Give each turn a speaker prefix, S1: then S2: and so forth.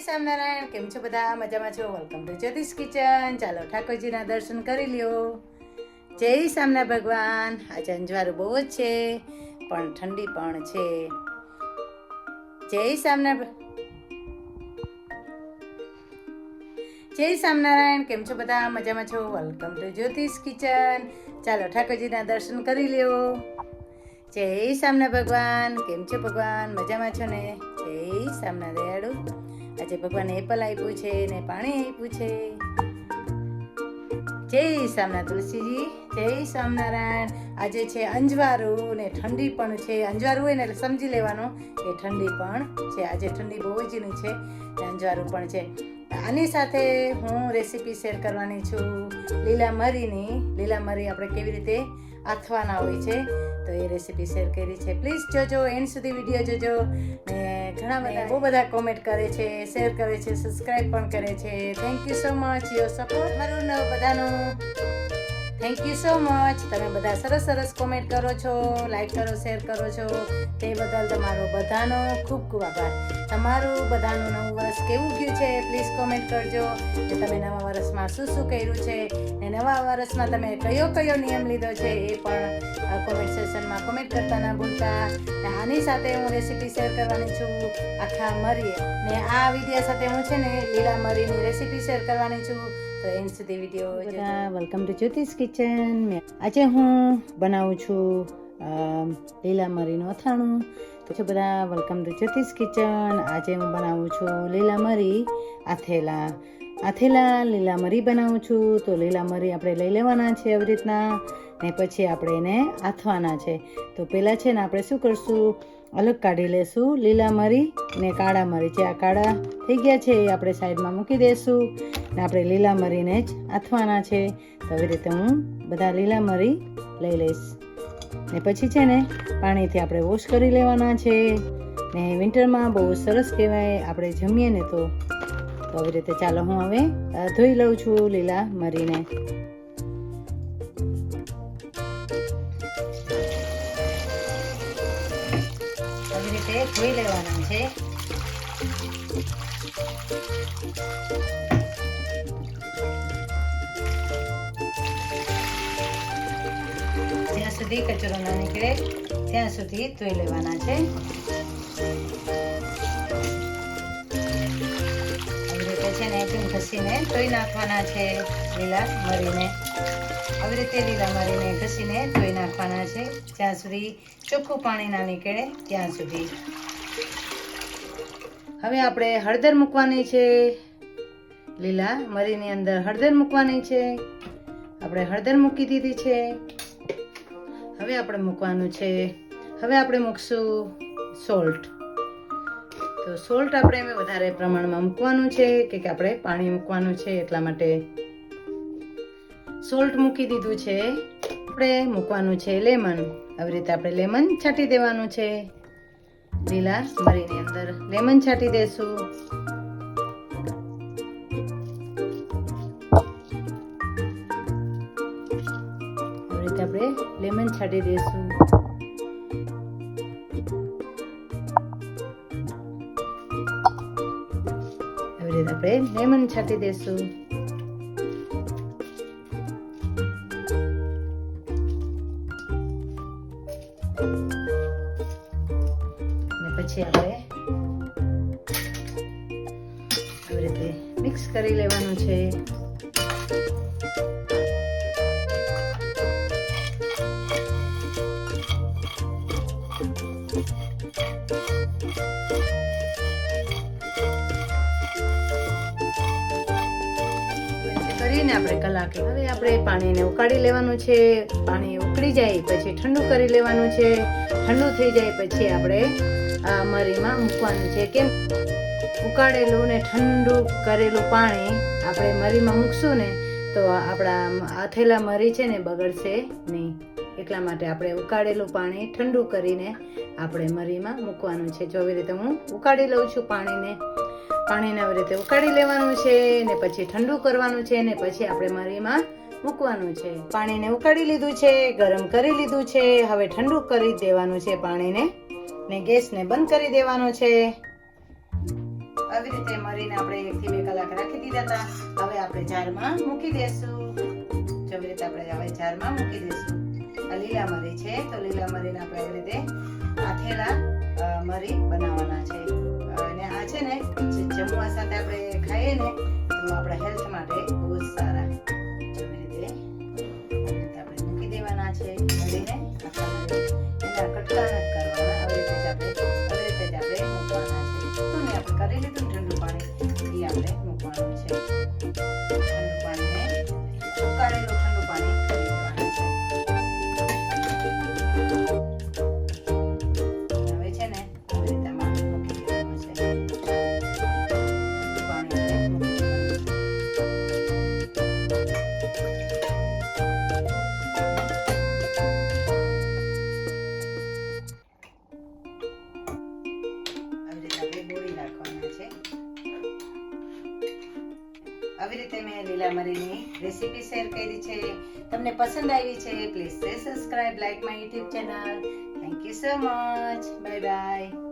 S1: સ્વામિનારાયણ કેમ છો બધા? મજામાં છો? વેલકમ ટુ જ્યોતિષ કિચન ચાલો ઠાકોરજીના દર્શન કરી લ્યો. જય સામના ભગવાન. આજે અંજવારું બહુ જ છે, પણ ઠંડી પણ છે. જય સામના જય સ્વામિનારાયણ કેમ છો બધા? મજામાં છો? વેલકમ ટુ જ્યોતિષ કિચન ચાલો ઠાકોરજીના દર્શન કરી લ્યો. જય સામના ભગવાન. કેમ છો ભગવાન? મજામાં છો ને? જય સામના આજે ભગવાને એપલ આપ્યું છે ને પાણી આપ્યું છે. જય સામના તુલસીજી, જય સ્વામિનારાયણ આજે છે અંજવારું ને ઠંડી પણ છે. અંજવારું હોય ને એટલે સમજી લેવાનું કે ઠંડી પણ છે. આજે ઠંડી બહુ જ છે ને અંજવારું પણ છે. આની સાથે હું રેસીપી શેર કરવાની છું. લીલા મરીની, લીલા મરી આપણે કેવી રીતે આથવાના હોય છે. તો એ રેસીપી શેર કરી છે. પ્લીઝ જોજો એન્ડ સુધી વીડિયો જોજો. ને ઘણા બધા બહુ બધા કોમેન્ટ કરે છે શેર કરે છે સબસ્ક્રાઈબ પણ કરે છે. Thank you so much your support મારું બધાનું. થેન્ક યુ સો મચ તમે બધા સરસ સરસ કોમેન્ટ કરો છો લાઈક કરો શેર કરો છો. તે બદલ તમારો બધાનો ખૂબ ખૂબ આભાર. તમારું બધાનું નવું વર્ષ કેવું ગયું છે પ્લીઝ કોમેન્ટ કરજો. કે તમે નવા વર્ષમાં શું શું કર્યું છે ને નવા વર્ષમાં તમે કયો કયો નિયમ લીધો છે એ પણ કોમેન્ટ સેશનમાં કોમેન્ટ કરતા ના ભૂલતા. આની સાથે હું રેસીપી શેર કરવાની છું. આખા મરી ને આ વીડિયો સાથે હું છે ને લીલા મરીની રેસીપી શેર કરવાની છું. તો એમ સુધી video welcome to Jyotish kitchen આજે હું બનાવું છું લીલા મરીનું અથાણું. તો છો બધા વેલકમ ટુ જ્યોતિષ કિચન આજે હું બનાવું છું લીલા મરી, આથેલા. આથેલા, લીલા મરી બનાવું છું. તો લીલા મરી આપણે લઈ લેવાના છે આવી રીતના. ને પછી આપણે એને આથવાના છે. તો પહેલાં છે ને આપણે શું કરશું? અલગ કાઢી લેશું. લીલા મરી ને કાળા મરી. જે આ કાળા થઈ ગયા છે, એ આપણે સાઈડમાં મૂકી દઈશું ને આપણે લીલા મરીને જ આથવાના છે. તો આવી રીતે હું બધા લીલા મરી લઈ લઈશ. ને પછી છે ને, પાણીથી આપણે વોશ કરી લેવાના છે. ને વિન્ટરમાં બહુ સરસ કહેવાય, આપણે જમીએ ને તો. તો આવી રીતે ચાલો હું હવે ધોઈ લઉં છું લીલા મરીને. આવી રીતે ધોઈ લેવાના છે. જ્યાં સુધી કચરો ના નીકળે, ત્યાં સુધી ધોઈ લેવાના છે. આવી રીતે છે ને ઘસીને ધોઈ નાખવાના છે લીલા મરીને. આવી રીતે લીલા મરીને ઘસીને ધોઈ નાખવાના છે. જ્યાં સુધી ચોખ્ખું પાણી ના નીકળે ત્યાં સુધી. હવે આપણે હળદર મૂકવાની છે. લીલા મરીની અંદર હળદર મૂકવાની છે. આપણે હળદર મૂકી દીધી છે. હવે આપણે મૂકવાનું છે. હવે આપણે મૂકશું સોલ્ટ. તો સોલ્ટ આપણે વધારે પ્રમાણમાં મૂકવાનું છે કે આપણે પાણી મૂકવાનું છે એટલા માટે. સોલ્ટ મૂકી દીધું છે. આપણે મૂકવાનું છે લેમન. આવી રીતે આપણે લેમન છાંટી દેવાનું છે. લીલા મરીની અંદર લેમન છાંટી દેશું. આવી રીતે આપણે લેમન છાંટી રીતે આપણે લેમન છાંટી દઈશું અને પછી આપણે આવી રીતે મિક્સ કરી લેવાનું છે. કરીને આપણે કલાક. હવે આપણે પાણીને ઉકાળી લેવાનું છે. પાણી ઉકળી જાય, પછી ઠંડુ કરી લેવાનું છે. ઠંડુ થઈ જાય પછી આપણે મરીમાં મૂકવાનું છે. કેમ? ઉકાળેલું ને ઠંડુ કરેલું પાણી આપણે મરીમાં મૂકશું ને, તો આપણા આથેલા મરી છે ને, બગડશે નહીં. એટલા માટે આપણે ઉકાળેલું પાણી ઠંડુ કરીને આપણે મરીમાં મૂકવાનું છે. જો આવી રીતે હું ઉકાળી લઉં છું પાણીને પાણીને આવી રીતે ઉકાળી લેવાનું છે ને પછી ઠંડુ કરવાનું છે ને પછી આપણે મરીમાં મૂકવાનું છે. પાણીને ઉકાળી લીધું છે, ગરમ કરી લીધું છે, હવે ઠંડુ કરી દેવાનું છે પાણીને ને ગેસને બંધ કરી દેવાનો છે. આવી રીતે મરીને આપણે એકથી બે કલાક રાખી દીધા હતા. હવે આપણે જારમાં મૂકી દેશું. આવી રીતે આપણે હવે જારમાં મૂકી દેશું. આ લીલા મરી છે, તો લીલા મરીને આપણે આવી રીતે સાથે આપણે ખાઈએ ને તો આપણે હેલ્થ માટે આવી રીતે મેં લીલા મરીની રેસીપી શેર કરી છે. તમને પસંદ આવી છે please subscribe like my YouTube channel thank you so much bye bye